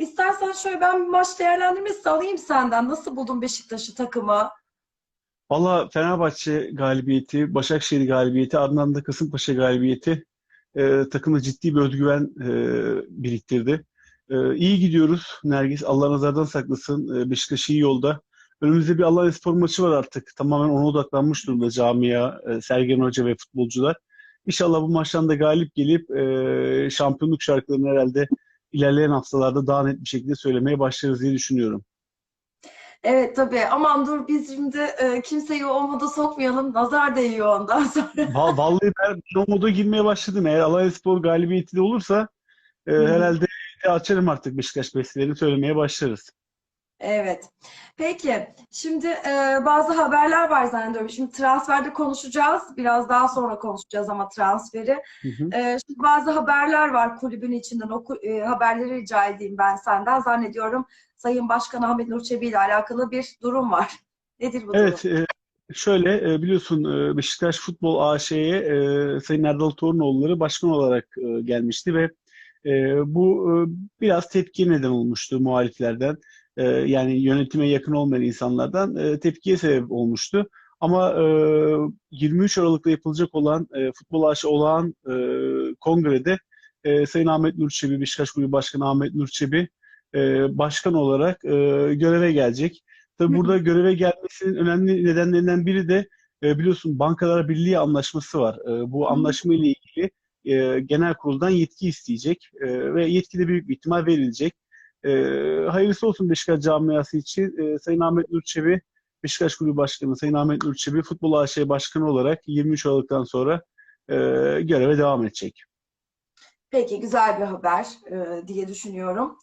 İstersen şöyle ben bir maç değerlendirmesi alayım senden. Nasıl buldun Beşiktaş'ı takımı? Valla Fenerbahçe galibiyeti, Başakşehir galibiyeti, ardından da Kasımpaşa galibiyeti e, takıma ciddi bir özgüven e, biriktirdi. E, iyi gidiyoruz Nergis. Allah nazardan saklasın. E, Beşiktaş iyi yolda. Önümüzde bir Alanya maçı var artık. Tamamen ona odaklanmış durumda camia, e, Sergen Hoca ve futbolcular. İnşallah bu maçtan da galip gelip e, şampiyonluk şarkılarını herhalde ilerleyen haftalarda daha net bir şekilde söylemeye başlarız diye düşünüyorum. Evet tabii. Aman dur biz şimdi e, kimseyi o moda sokmayalım. Nazar değiyor ondan sonra. Va- Vallahi ben o moda girmeye başladım. Eğer Alanyaspor galibiyeti de olursa e, herhalde açarım artık Beşiktaş bestelerini söylemeye başlarız. Evet. Peki. Şimdi e, bazı haberler var zannediyorum. Şimdi transferde konuşacağız. Biraz daha sonra konuşacağız ama transferi. Hı hı. E, şimdi bazı haberler var kulübün içinden. O e, haberleri rica edeyim ben senden. Zannediyorum Sayın Başkan Ahmet Nur Çebi ile alakalı bir durum var. Nedir bu durum? Evet, şöyle e, biliyorsun e, Beşiktaş Futbol AŞ'ye e, Sayın Erdal Torunoğulları başkan olarak e, gelmişti ve e, bu e, biraz tepkiye neden olmuştu muhaliflerden. E, yani yönetime yakın olmayan insanlardan e, tepkiye sebep olmuştu. Ama e, 23 Aralık'ta yapılacak olan e, Futbol AŞ olağan e, kongrede e, Sayın Ahmet Nur Çebi, Beşiktaş Kulübü Başkanı Ahmet Nur Çebi e, başkan olarak e, göreve gelecek. Hı. burada göreve gelmesinin önemli nedenlerinden biri de e, biliyorsun Bankalar Birliği anlaşması var. E, bu anlaşma ile ilgili e, genel kuruldan yetki isteyecek e, ve yetki de büyük bir ihtimal verilecek. E, hayırlısı olsun Beşiktaş camiası için. E, Sayın Ahmet Nur Çebi, Beşiktaş Kulübü Başkanı Sayın Ahmet Nur Çebi Futbol AŞ Başkanı olarak 23 Aralık'tan sonra e, göreve devam edecek. Peki güzel bir haber e, diye düşünüyorum.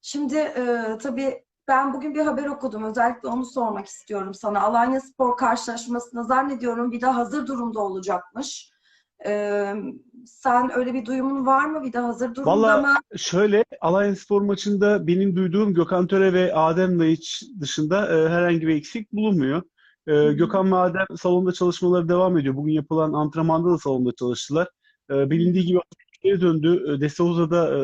Şimdi e, tabii ben bugün bir haber okudum. Özellikle onu sormak istiyorum sana. Alanyaspor karşılaşmasına zannediyorum bir de hazır durumda olacakmış. Sen öyle bir duyumun var mı? Bir de hazır durumda Valla mı? şöyle Alanyaspor maçında benim duyduğum Gökhan Töre ve Adem Laiç dışında e, herhangi bir eksik bulunmuyor. E, Hı hı. Gökhan ve Adem salonda çalışmaları devam ediyor. Bugün yapılan antrenmanda da salonda çalıştılar. E, bilindiği gibi geri döndü. De Souza da e,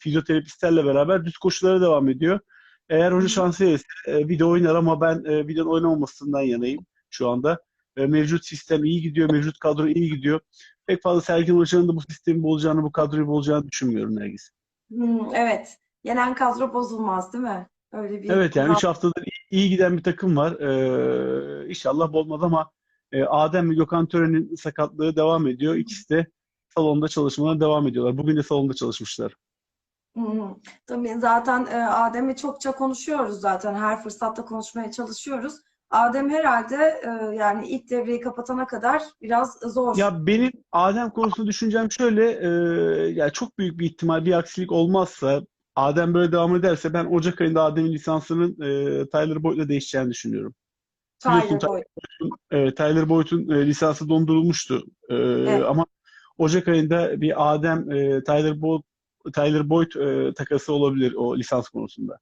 fizyoterapistlerle beraber düz koşulara devam ediyor. Eğer hoca hı. şans verirse e, de oynar ama ben e, de oynamamasından yanayım şu anda. E, mevcut sistem iyi gidiyor, mevcut kadro iyi gidiyor. Pek fazla Sergen Hoca'nın da bu sistemi bozacağını, bu kadroyu bozacağını düşünmüyorum Nergis. Hmm, evet. Yenen kadro bozulmaz değil mi? Öyle bir Evet yani kural. 3 haftadır iyi, iyi giden bir takım var. Ee, inşallah bozmaz ama e, Adem ve Gökhan Tören'in sakatlığı devam ediyor. İkisi de salonda çalışmalarına devam ediyorlar. Bugün de salonda çalışmışlar. Hı. Tabii zaten e, Adem'i çokça konuşuyoruz zaten. Her fırsatta konuşmaya çalışıyoruz. Adem herhalde e, yani ilk devreyi kapatana kadar biraz zor. Ya benim Adem konusunda düşüncem şöyle, e, ya çok büyük bir ihtimal bir aksilik olmazsa, Adem böyle devam ederse ben Ocak ayında Adem'in lisansının e, Tyler Boyd'la değişeceğini düşünüyorum. Tyler Boyd. e, Tyler Boyd'un e, lisansı dondurulmuştu. E, Evet. ama Ocak ayında bir Adem e, Tyler Boyd Tyler Boyd e, takası olabilir o lisans konusunda.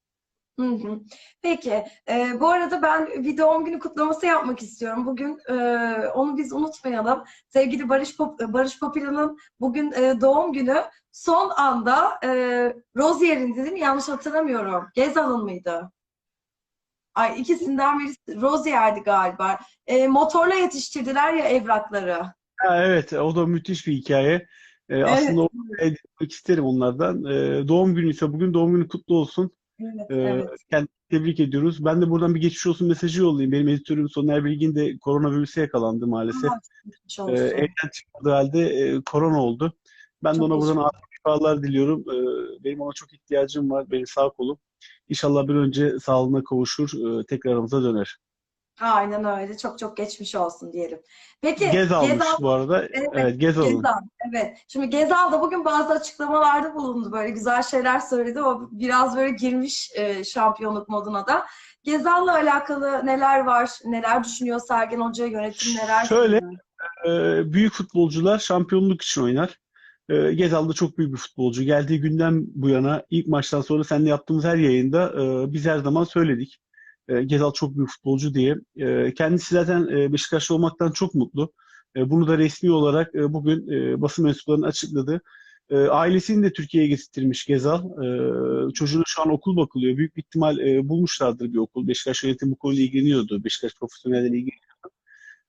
Hı hı. Peki, e, bu arada ben bir doğum günü kutlaması yapmak istiyorum. Bugün e, onu biz unutmayalım. Sevgili Barış Pop Barış Papila'nın bugün e, doğum günü. Son anda e, Rozier'in değil mi? Yanlış hatırlamıyorum. Gezal'ın mıydı? Ay ikisinden birisi Rozier'di galiba. E, motorla yetiştirdiler ya evrakları. Ha, evet, o da müthiş bir hikaye. E, Evet, aslında o etmek isterim onlardan. E, doğum günü ise bugün doğum günü kutlu olsun. Evet, evet. kendisini tebrik ediyoruz. Ben de buradan bir geçmiş olsun mesajı yollayayım. Benim editörüm Soner Bilgin de koronavirüse yakalandı maalesef. E, olsun. evden çıkmadığı halde e, korona oldu. Ben de Çok ona geçmiş buradan acil şifalar diliyorum. Benim ona çok ihtiyacım var. Benim sağ kolum. İnşallah bir önce sağlığına kavuşur, e, tekrar aramıza döner. Aynen öyle. Çok çok geçmiş olsun diyelim. Peki Gez almış Gezal bu arada. Evet, Evet, gez alın. Gezal. Evet. Şimdi Gezal da bugün bazı açıklamalarda bulundu. Böyle güzel şeyler söyledi. O biraz böyle girmiş e, şampiyonluk moduna da. Gezal'la alakalı neler var? Neler düşünüyor Sergen Hoca? Yönetim neler Şöyle, e, büyük futbolcular şampiyonluk için oynar. E, Gezal da çok büyük bir futbolcu. Geldiği günden bu yana ilk maçtan sonra seninle yaptığımız her yayında e, biz her zaman söyledik. E, Gezal çok büyük futbolcu diye. E, kendisi zaten e, Beşiktaşlı olmaktan çok mutlu. E, bunu da resmi olarak e, bugün e, basın mensuplarının açıkladı. E, ailesini de Türkiye'ye getirmiş Gezal. E, çocuğuna şu an okul bakılıyor. Büyük bir ihtimal e, bulmuşlardır bir okul. Beşiktaş yönetimi bu konuyla ilgileniyordu. Beşiktaş profesyonelleri ilgileniyordu.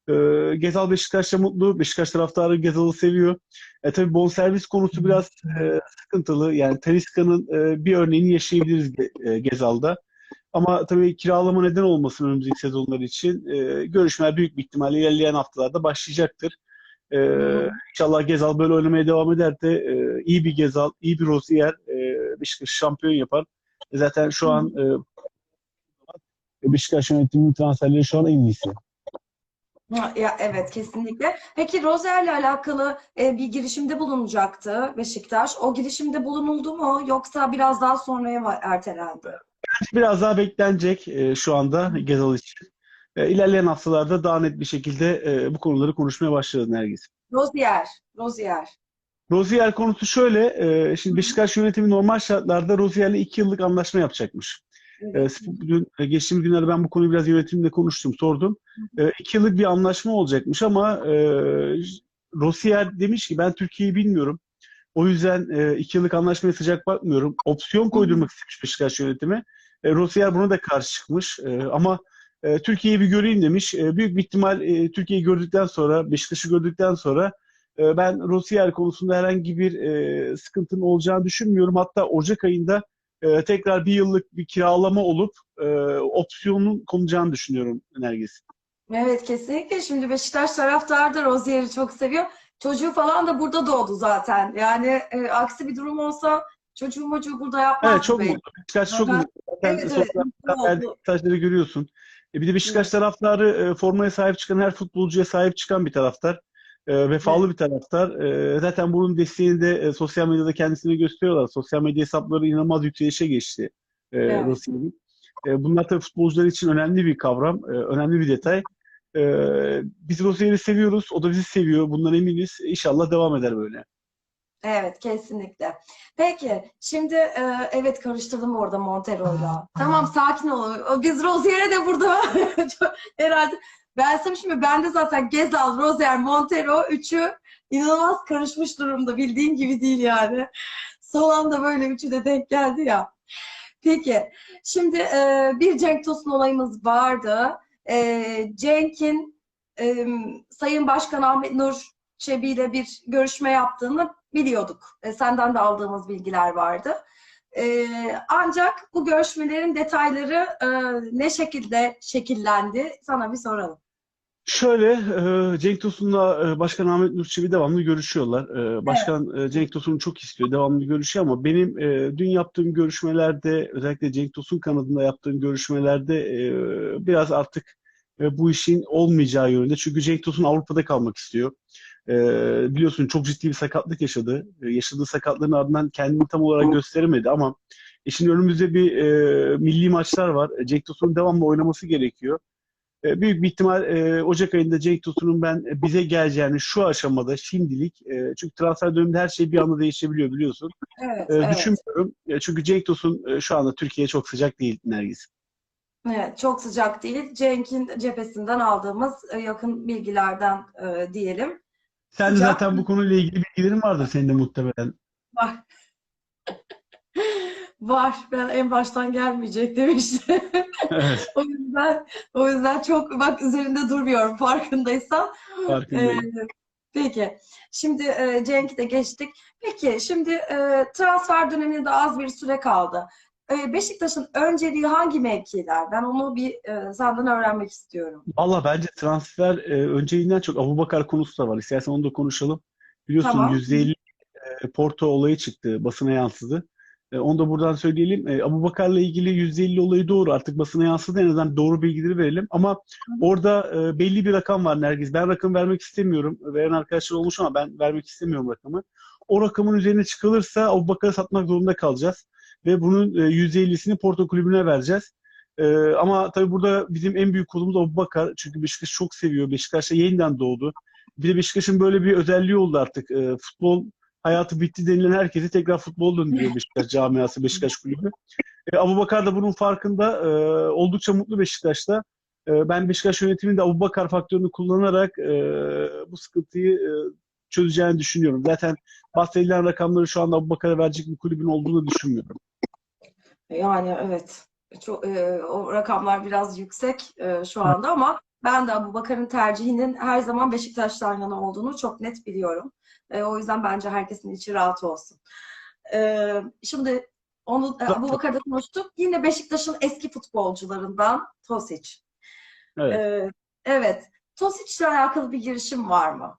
E, Gezal Beşiktaş'ta mutlu. Beşiktaş taraftarı Gezal'ı seviyor. E, tabii bonservis konusu biraz e, sıkıntılı. Yani Talisca'nın e, bir örneğini yaşayabiliriz e, Gezal'da. Ama tabii kiralama neden olmasın önümüzdeki sezonlar için. E, görüşmeler büyük bir ihtimalle ilerleyen haftalarda başlayacaktır. E, inşallah Gezal böyle oynamaya devam eder de e, iyi bir Gezal, iyi bir Rozier e, Beşiktaş şampiyon yapar. E, zaten şu an e, Beşiktaş yönetiminin transferleri şu an en iyisi. Ya evet kesinlikle. Peki Rozier'le alakalı e, bir girişimde bulunacaktı Beşiktaş. O girişimde bulunuldu mu yoksa biraz daha sonraya ertelendi? Biraz daha beklenecek e, şu anda Gezal için. E, ilerleyen haftalarda daha net bir şekilde e, bu konuları konuşmaya başladı Nergis. Rozier, Rozier. Rozier konusu şöyle, e, şimdi Beşiktaş yönetimi normal şartlarda Rozier'le iki yıllık anlaşma yapacakmış. E, dün, e, geçtiğimiz günlerde ben bu konuyu biraz yönetimle konuştum, sordum. E, iki yıllık bir anlaşma olacakmış ama e, Rozier demiş ki ben Türkiye'yi bilmiyorum. O yüzden e, iki yıllık anlaşmaya sıcak bakmıyorum. Opsiyon koydurmak istemiş Beşiktaş yönetimi. E, Rozier buna da karşı çıkmış. E, ama e, Türkiye'yi bir göreyim demiş. E, büyük bir ihtimal e, Türkiye'yi gördükten sonra, Beşiktaş'ı gördükten sonra e, ben Rozier konusunda herhangi bir e, sıkıntının olacağını düşünmüyorum. Hatta Ocak ayında e, tekrar bir yıllık bir kiralama olup e, opsiyonun konacağını düşünüyorum Nergis. Evet kesinlikle. Şimdi Beşiktaş taraftarı da Rozier'i çok seviyor. Çocuğu falan da burada doğdu zaten. Yani e, aksi bir durum olsa çocuğu mocuğu burada yapmaz Evet çok belki. mutlu. Beşiktaş çok mutlu. Evet, evet, sosyal mesajları görüyorsun. E, bir de Beşiktaş Evet. taraftarı e, formaya sahip çıkan her futbolcuya sahip çıkan bir taraftar. E, vefalı bir taraftar. E, zaten bunun desteğini de e, sosyal medyada kendisine gösteriyorlar. Sosyal medya hesapları inanılmaz yükselişe geçti e, Evet. E, bunlar tabii futbolcular için önemli bir kavram, e, önemli bir detay. E, biz Rossi'yi seviyoruz, o da bizi seviyor. Bundan eminiz. İnşallah devam eder böyle. Evet, kesinlikle. Peki, şimdi e, evet karıştırdım orada Montero'yla. Tamam, sakin ol. Biz Rozier'e de burada herhalde ben şimdi ben de zaten Gezal, Rozier, Montero üçü inanılmaz karışmış durumda. Bildiğin gibi değil yani. Son anda böyle üçü de denk geldi ya. Peki, şimdi e, bir Cenk Tosun olayımız vardı. E, Cenk'in e, Sayın Başkan Ahmet Nur Çebi ile bir görüşme yaptığını biliyorduk. E, senden de aldığımız bilgiler vardı. E, ancak bu görüşmelerin detayları e, ne şekilde şekillendi? Sana bir soralım. Şöyle, e, Cenk Tosun'la e, Başkan Ahmet Nur Çebi devamlı görüşüyorlar. E, Başkan e, Cenk Tosun'u çok istiyor, devamlı görüşüyor ama benim e, dün yaptığım görüşmelerde, özellikle Cenk Tosun kanadında yaptığım görüşmelerde e, biraz artık e, bu işin olmayacağı yönünde. Çünkü Cenk Tosun Avrupa'da kalmak istiyor. E, biliyorsun çok ciddi bir sakatlık yaşadı. E, yaşadığı sakatlığın ardından kendini tam olarak gösteremedi ama e, şimdi önümüzde bir e, milli maçlar var. E, Cenk Tosun'un devamlı oynaması gerekiyor. E, Büyük bir ihtimal e, Ocak ayında Cenk Tosun'un ben e, bize geleceğini şu aşamada şimdilik e, çünkü transfer döneminde her şey bir anda değişebiliyor biliyorsun. Evet, E, evet. Düşünmüyorum. E, çünkü Cenk Tosun e, şu anda Türkiye'ye çok sıcak değil Nergis. Evet, çok sıcak değil. Cenk'in cephesinden aldığımız e, yakın bilgilerden e, diyelim. Sen Sıcak zaten bu konuyla ilgili bilgilerin vardır senin de muhtemelen. Var. Var. Ben en baştan gelmeyecek demiştim. Evet, O yüzden o yüzden çok bak üzerinde durmuyorum farkındaysan. farkındayım. Ee, peki. Şimdi e, Cenk'i de geçtik. Peki şimdi e, transfer döneminde az bir süre kaldı. E, Beşiktaş'ın önceliği hangi mevkiler? Ben onu bir e, senden öğrenmek istiyorum. Valla bence transfer e, önceliğinden çok Abubakar konusu da var. İstersen onu da konuşalım. Biliyorsun Tamam. %50 e, Porto olayı çıktı. Basına yansıdı. Onu da buradan söyleyelim. E, Abubakar'la ilgili %50 olayı doğru. Artık basına yansıdı. En azından doğru bilgileri verelim. Ama orada e, belli bir rakam var Nergiz. Ben rakam vermek istemiyorum. Veren arkadaşlar olmuş ama ben vermek istemiyorum rakamı. O rakamın üzerine çıkılırsa Abubakar'ı satmak zorunda kalacağız. Ve bunun e, %50'sini Porto kulübüne vereceğiz. E, ama tabii burada bizim en büyük kolumuz Abubakar. Çünkü Beşiktaş çok seviyor. Beşiktaş'ta yeniden doğdu. Bir de Beşiktaş'ın böyle bir özelliği oldu artık. E, futbol hayatı bitti denilen herkesi tekrar futbol döndürüyor Beşiktaş camiası, Beşiktaş kulübü. E, Abubakar da bunun farkında. E, oldukça mutlu Beşiktaş'ta. E, ben Beşiktaş yönetiminde Abubakar faktörünü kullanarak e, bu sıkıntıyı e, çözeceğini düşünüyorum. Zaten bahsedilen rakamları şu anda Abubakar'a verecek bir kulübün olduğunu düşünmüyorum. Yani evet. Çok, e, o rakamlar biraz yüksek e, şu anda ama ben de Abubakar'ın tercihinin her zaman Beşiktaş'tan yana olduğunu çok net biliyorum. E, o yüzden bence herkesin içi rahat olsun. E, şimdi onu e, Abubakar'da konuştuk. Yine Beşiktaş'ın eski futbolcularından Tosic. Evet. E, evet. Tosic'le alakalı bir girişim var mı?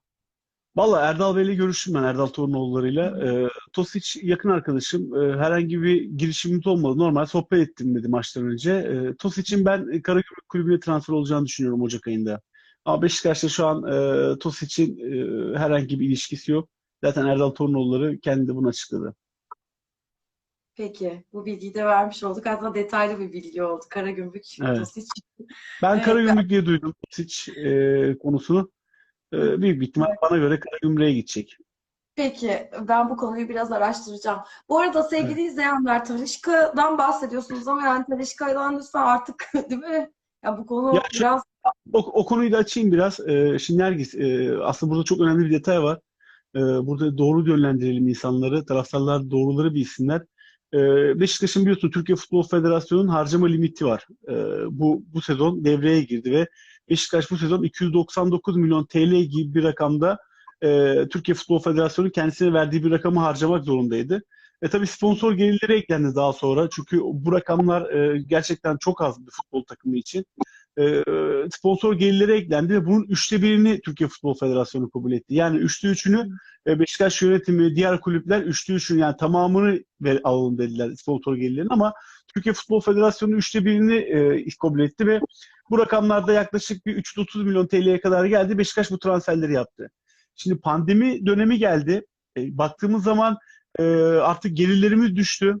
Valla Erdal Bey'le görüştüm ben Erdal Torunoğulları'yla. Ee, Tosic yakın arkadaşım. Ee, herhangi bir girişimimiz olmadı. Normal sohbet ettim dedi maçtan önce. Ee, Tosic'in ben Karagümrük Kulübü'ne transfer olacağını düşünüyorum Ocak ayında. Ama Beşiktaş'ta şu an e, Tosic'in e, herhangi bir ilişkisi yok. Zaten Erdal Torunoğulları kendi de bunu açıkladı. Peki. Bu bilgiyi de vermiş olduk. Hatta detaylı bir bilgi oldu. Karagümrük, Evet. Tosic. Ben Karagümrük diye duydum Tosic e, konusunu. E, büyük bir ihtimal bana göre Karagümrük'e gidecek. Peki, ben bu konuyu biraz araştıracağım. Bu arada sevgili izleyenler, Talisca'dan bahsediyorsunuz ama yani Talisca'dan lütfen artık değil mi? Ya bu konu Ya biraz O, o konuyu da açayım biraz. Ee, şimdi Nergis, e, aslında burada çok önemli bir detay var. Ee, burada doğru yönlendirelim insanları, taraftarlar doğruları bilsinler. Ee, Beşiktaş'ın biliyorsun Türkiye Futbol Federasyonu'nun harcama limiti var. Ee, bu bu sezon devreye girdi ve Beşiktaş bu sezon 299 milyon TL gibi bir rakamda e, Türkiye Futbol Federasyonu kendisine verdiği bir rakamı harcamak zorundaydı. E tabii sponsor gelirleri eklendi daha sonra. Çünkü bu rakamlar e, gerçekten çok az bir futbol takımı için e, sponsor gelirleri eklendi ve bunun üçte birini Türkiye Futbol Federasyonu kabul etti. Yani üçte üçünü e, Beşiktaş yönetimi, diğer kulüpler üçte üçünü yani tamamını ver, alalım dediler sponsor gelirlerinin ama Türkiye Futbol Federasyonu üçte birini e, kabul etti ve bu rakamlarda yaklaşık bir 330 milyon TL'ye kadar geldi. Beşiktaş bu transferleri yaptı. Şimdi pandemi dönemi geldi. E, baktığımız zaman artık gelirlerimiz düştü.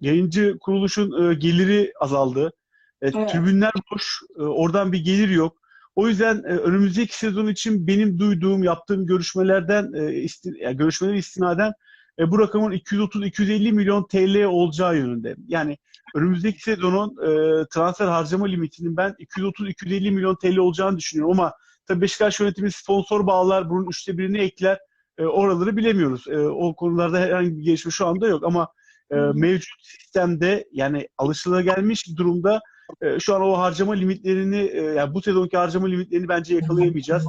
Yayıncı kuruluşun geliri azaldı. E, Evet. Tribünler boş. E, oradan bir gelir yok. O yüzden e, önümüzdeki sezon için benim duyduğum, yaptığım görüşmelerden, e, isti, yani görüşmeler istinaden bu rakamın 230-250 milyon TL olacağı yönünde. Yani önümüzdeki sezonun transfer harcama limitinin ben 230-250 milyon TL olacağını düşünüyorum ama tabii Beşiktaş yönetimi sponsor bağlar, bunun üçte birini ekler. Oraları bilemiyoruz. O konularda herhangi bir gelişme şu anda yok ama mevcut sistemde yani alışılagelmiş durumda e, şu an o harcama limitlerini e, yani bu sezonki harcama limitlerini bence yakalayamayacağız.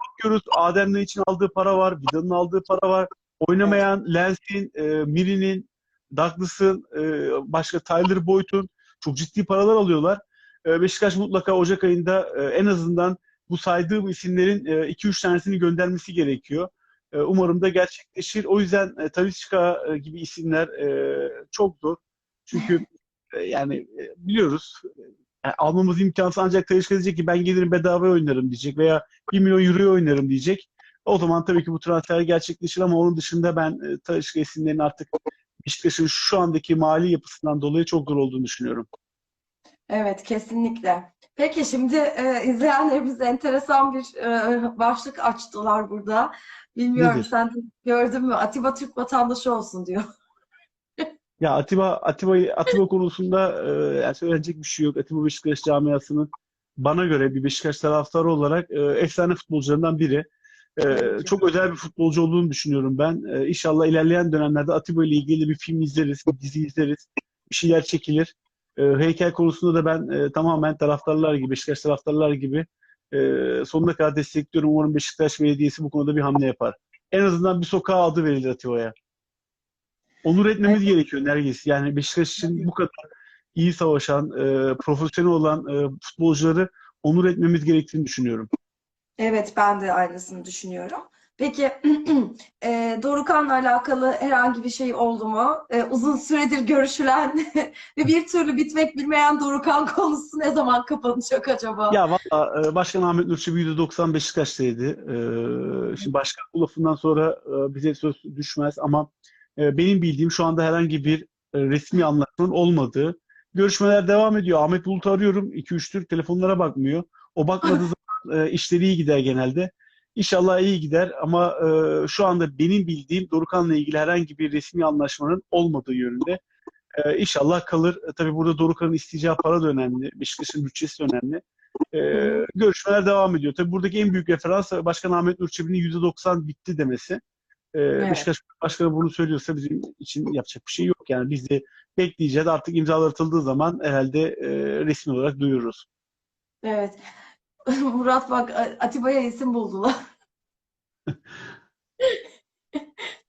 Bakıyoruz Adem'le için aldığı para var, Vida'nın aldığı para var. Oynamayan Lens'in, e, Miri'nin, Douglas'ın, e, başka Tyler Boyd'un çok ciddi paralar alıyorlar. E, Beşiktaş mutlaka Ocak ayında e, en azından bu saydığım isimlerin 2-3 tanesini göndermesi gerekiyor. E, umarım da gerçekleşir. O yüzden e, Talisca e, gibi isimler e, çok zor. Çünkü e, yani e, biliyoruz yani almamız imkansız ancak Talisca diyecek ki ben gelirim bedava oynarım diyecek veya 1 milyon euroya oynarım diyecek. O zaman tabii ki bu transfer gerçekleşir ama onun dışında ben e, isimlerinin artık Beşiktaş'ın şu andaki mali yapısından dolayı çok zor olduğunu düşünüyorum. Evet, kesinlikle. Peki şimdi e, izleyenlerimiz enteresan bir e, başlık açtılar burada. Bilmiyorum Nedir? sen gördün mü? Atiba Türk vatandaşı olsun diyor. Ya Atiba Atiba Atiba konusunda e, yani söylenecek bir şey yok. Atiba Beşiktaş camiasının bana göre bir Beşiktaş taraftarı olarak e, efsane futbolcularından biri. E, çok özel bir futbolcu olduğunu düşünüyorum ben. E, inşallah ilerleyen dönemlerde Atiba ile ilgili bir film izleriz, bir dizi izleriz, bir şeyler çekilir. E, heykel konusunda da ben e, tamamen taraftarlar gibi, Beşiktaş taraftarlar gibi e, sonuna kadar destekliyorum. Umarım Beşiktaş Belediyesi bu konuda bir hamle yapar. En azından bir sokağa adı verilir Atiba'ya. Onur etmemiz gerekiyor Nergis. Yani Beşiktaş için bu kadar iyi savaşan, e, profesyonel olan e, futbolcuları onur etmemiz gerektiğini düşünüyorum. Evet, ben de aynısını düşünüyorum. Peki e, Dorukhan'la alakalı herhangi bir şey oldu mu? E, uzun süredir görüşülen ve bir türlü bitmek bilmeyen Dorukhan konusu ne zaman kapanacak acaba? Ya valla e, Başkan Ahmet Nur Çebi %90 Beşiktaş'taydı. E, şimdi başkan bu lafından sonra e, bize söz düşmez ama benim bildiğim şu anda herhangi bir e, resmi anlaşmanın olmadığı. Görüşmeler devam ediyor. Ahmet Bulut'u arıyorum. 2-3'tür telefonlara bakmıyor. O bakmadığı zaman e, işleri iyi gider genelde. İnşallah iyi gider ama e, şu anda benim bildiğim Dorukhan'la ilgili herhangi bir resmi anlaşmanın olmadığı yönünde. E, inşallah kalır. E, tabii burada Dorukhan'ın isteyeceği para da önemli. Beşiktaş'ın bütçesi de önemli. e, görüşmeler devam ediyor. Tabii buradaki en büyük referans Başkan Ahmet Nur Çebi'nin %90 bitti demesi. E, Evet. Beşiktaş Başkanı bunu söylüyorsa bizim için yapacak bir şey yok. Yani biz de bekleyeceğiz. Artık imzalar atıldığı zaman herhalde e, resmi olarak duyururuz. Evet. Murat bak Atiba'ya isim buldular.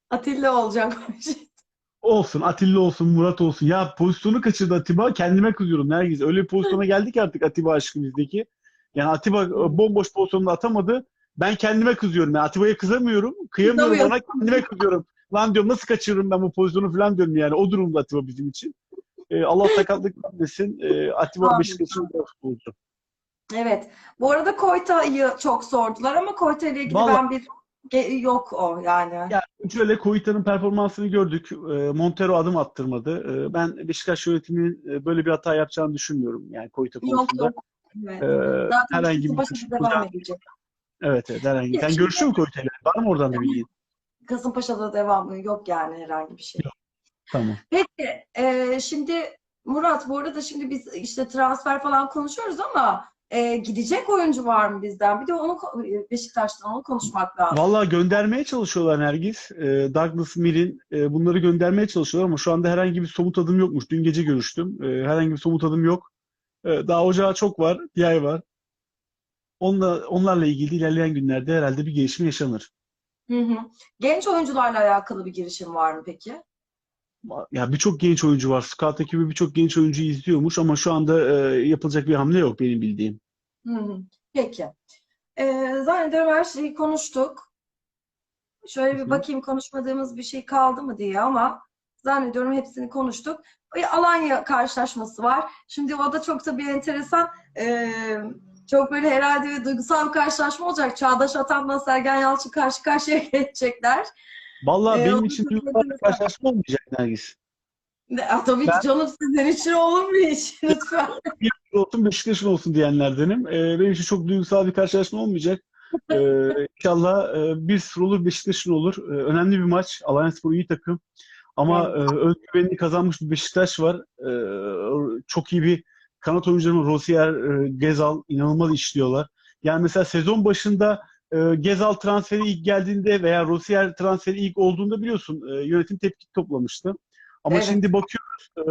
Atilla olacakmış. Olsun, Atilla olsun, Murat olsun. Ya pozisyonu kaçırdı Atiba. Kendime kızıyorum Nergiz. Öyle bir pozisyona geldik artık Atiba aşkı bizdeki. Yani Atiba e, bomboş pozisyonda atamadı. Ben kendime kızıyorum. Yani Atiba'ya kızamıyorum. Kıyamıyorum ona kendime kızıyorum. Lan diyorum nasıl kaçırırım ben bu pozisyonu falan diyorum yani. O durumda Atiba bizim için. E, Allah sakatlık vermesin. E, Atiba. Beşiktaş'ın futbolcu. Evet. Bu arada Koyta'yı çok sordular ama Koyta ile ilgili Vallahi- ben bir yok o yani. Ya şöyle Koyita'nın performansını gördük. E, Montero adım attırmadı. E, ben Beşiktaş yönetiminin e, böyle bir hata yapacağını düşünmüyorum. Yani Koyita Yok konusunda. yok. Evet. E, Zaten herhangi bir devam edecek. Evet, evet herhangi. Ya Sen şimdi- görüşüyor musun? Var mı oradan bir bilgin? Kasımpaşa'da devam yok yani herhangi bir şey. Tamam. Peki e, şimdi Murat bu arada şimdi biz işte transfer falan konuşuyoruz ama e, gidecek oyuncu var mı bizden? Bir de onu ko- Beşiktaş'tan onu konuşmak lazım. Vallahi göndermeye çalışıyorlar Nergis. Ee, Douglas Mirin e, bunları göndermeye çalışıyorlar ama şu anda herhangi bir somut adım yokmuş. Dün gece görüştüm. Ee, herhangi bir somut adım yok. Ee, daha ocağı çok var, bir ay var. Onunla, onlarla ilgili ilerleyen günlerde herhalde bir gelişme yaşanır. Hı hı. Genç oyuncularla alakalı bir girişim var mı peki? Ya birçok genç oyuncu var. Scout ekibi birçok genç oyuncu izliyormuş ama şu anda e, yapılacak bir hamle yok benim bildiğim. Hı hı. Peki. E, zannediyorum her şeyi konuştuk. Şöyle bir hı. bakayım konuşmadığımız bir şey kaldı mı diye ama zannediyorum hepsini konuştuk. Bir Alanya karşılaşması var. Şimdi o da çok tabii enteresan. E, çok böyle herhalde bir duygusal bir karşılaşma olacak. Çağdaş Atan'la Sergen Yalçın karşı karşıya geçecekler. Vallahi Ee, benim için duygusal bir karşılaşma olmayacak Nergis. Ne- ah, Tabii ki Ben- canım sizin için olur mu hiç? Lütfen. olsun Beşiktaş'ın olsun diyenlerdenim. Ee, benim için çok duygusal bir karşılaşma olmayacak. Ee, inşallah e, 1-0 olur Beşiktaş'ın olur. Ee, önemli bir maç. Alanyaspor iyi takım. Ama e, özgüvenini kazanmış bir Beşiktaş var. Ee, çok iyi bir kanat oyuncuları Rosier, e, Gezal inanılmaz işliyorlar. Yani mesela sezon başında e, Gezal transferi ilk geldiğinde veya Rosier transferi ilk olduğunda biliyorsun e, yönetim tepki toplamıştı. Ama Evet. şimdi bakıyoruz e,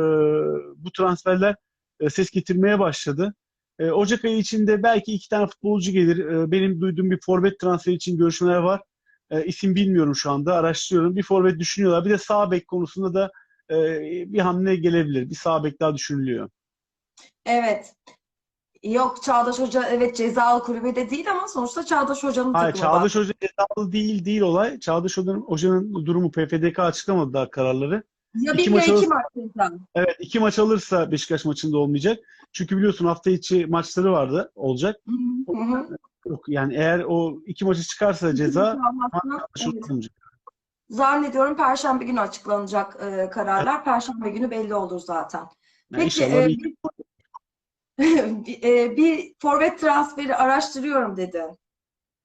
bu transferler e, ses getirmeye başladı. E, Ocak ayı içinde belki iki tane futbolcu gelir. E, benim duyduğum bir forvet transferi için görüşmeler var. E, isim bilmiyorum şu anda. Araştırıyorum. Bir forvet düşünüyorlar. Bir de sağ bek konusunda da e, bir hamle gelebilir. Bir sağ bek daha düşünülüyor. Evet. Yok Çağdaş Hoca evet cezalı kulübede değil ama sonuçta Çağdaş Hoca'nın Hayır, takımı var. Çağdaş Hoca cezalı değil değil olay. Çağdaş Hoca'nın, hocanın durumu PFDK açıklamadı daha kararları. Ya iki bir maç ya iki maç ceza. Evet iki maç alırsa Beşiktaş maçında olmayacak. Çünkü biliyorsun hafta içi maçları vardı olacak. Hı hı. Yok yani eğer o iki maçı çıkarsa ceza evet. Zannediyorum Perşembe günü açıklanacak e, kararlar. Perşembe günü belli olur zaten. Yani Peki e, bir- bir, bir, e, bir forvet transferi araştırıyorum dedi.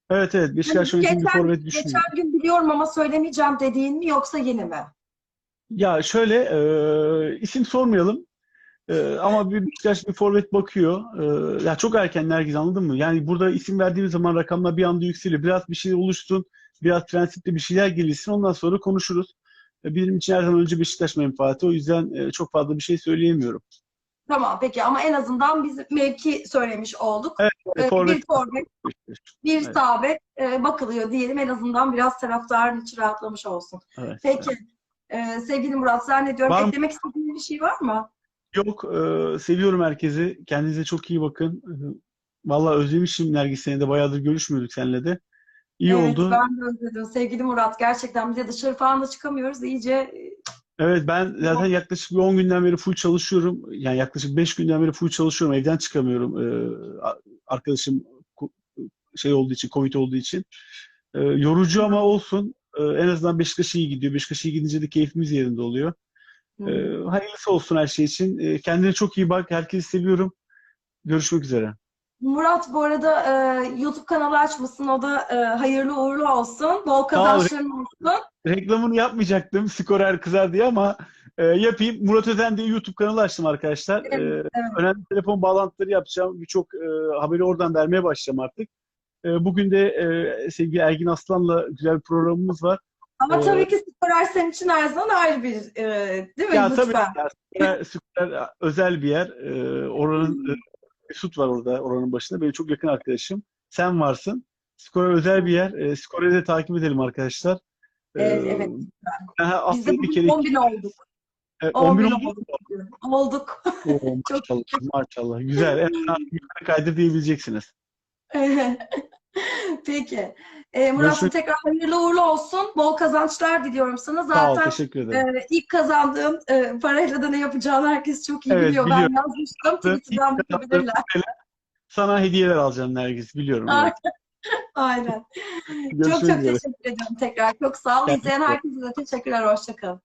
Evet evet Beşiktaş bir Geçen, forvet düşünüyor. geçen gün biliyorum ama söylemeyeceğim dediğin mi yoksa yeni mi? Ya şöyle e, isim sormayalım. E, ama bir Beşiktaş bir forvet bakıyor. E, ya çok erken Nergiz anladın mı? Yani burada isim verdiğimiz zaman rakamlar bir anda yükseliyor. Biraz bir şey oluşsun. Biraz prensipli bir şeyler gelişsin. Ondan sonra konuşuruz. E, benim için her zaman önce Beşiktaş menfaati. O yüzden e, çok fazla bir şey söyleyemiyorum. Tamam peki ama en azından biz mevki söylemiş olduk. Evet, E, forvet bir forvet, bir Evet. sağ bek e, bakılıyor diyelim. En azından biraz taraftarın içi rahatlamış olsun. Evet. Peki. e, sevgili Murat zannediyorum Var eklemek istediğin bir şey var mı? Yok, e, seviyorum herkesi. Kendinize çok iyi bakın. E, Vallahi özlemişim Nergis seni de bayağıdır görüşmüyorduk seninle de. İyi evet, oldu. ben de özledim. Sevgili Murat gerçekten bir de dışarı falan da çıkamıyoruz. İyice Evet ben zaten yaklaşık bir 10 günden beri full çalışıyorum. Yani yaklaşık 5 günden beri full çalışıyorum. Evden çıkamıyorum. Ee, arkadaşım şey olduğu için, Covid olduğu için. Ee, yorucu ama olsun. Ee, en azından Beşiktaş iyi gidiyor. Beşiktaş iyi gidince de keyfimiz yerinde oluyor. Ee, hayırlısı olsun her şey için. Ee, kendine çok iyi bak. Herkesi seviyorum. Görüşmek üzere. Murat bu arada e, YouTube kanalı açmışsın. O da e, hayırlı uğurlu olsun. Bol kazançların olsun. Reklamını yapmayacaktım skorer kızar diye ama e, yapayım. Murat Özen diye YouTube kanalı açtım arkadaşlar. Evet, E, evet. önemli telefon bağlantıları yapacağım. Birçok e, haberi oradan vermeye başlayacağım artık. E, bugün de e, sevgili Ergin Aslan'la güzel bir programımız var. Ama Ee, tabii ki Skorer senin için her zaman ayrı bir e, değil mi? Ya Lütfen. tabii ya, Süper, süper özel bir yer. E, oranın Mesut var orada oranın başında. Benim çok yakın arkadaşım. Sen varsın. Skora özel bir yer. E, Skora'yı da takip edelim arkadaşlar. E, Evet, evet. aha, Biz de bir kere 10 bin olduk. e, 10 11 bin oldu. olduk. Olduk. Oo, Çok maşallah, maşallah. Güzel. En azından yukarı kaydır diyebileceksiniz. Peki. Murat'cığım Görüşmek- tekrar hayırlı uğurlu olsun. Bol kazançlar diliyorum sana. Sağ ol, Zaten teşekkür ederim. e, ilk kazandığın e, parayla da ne yapacağını herkes çok iyi Evet, biliyor. biliyorum. Ben yazmıştım. Twitter'dan İlk bakabilirler. Sana hediyeler alacağım Nergis, biliyorum. Aynen. Çok çok teşekkür ediyorum tekrar. Çok sağ ol. İzleyen herkese de teşekkürler. Hoşçakalın.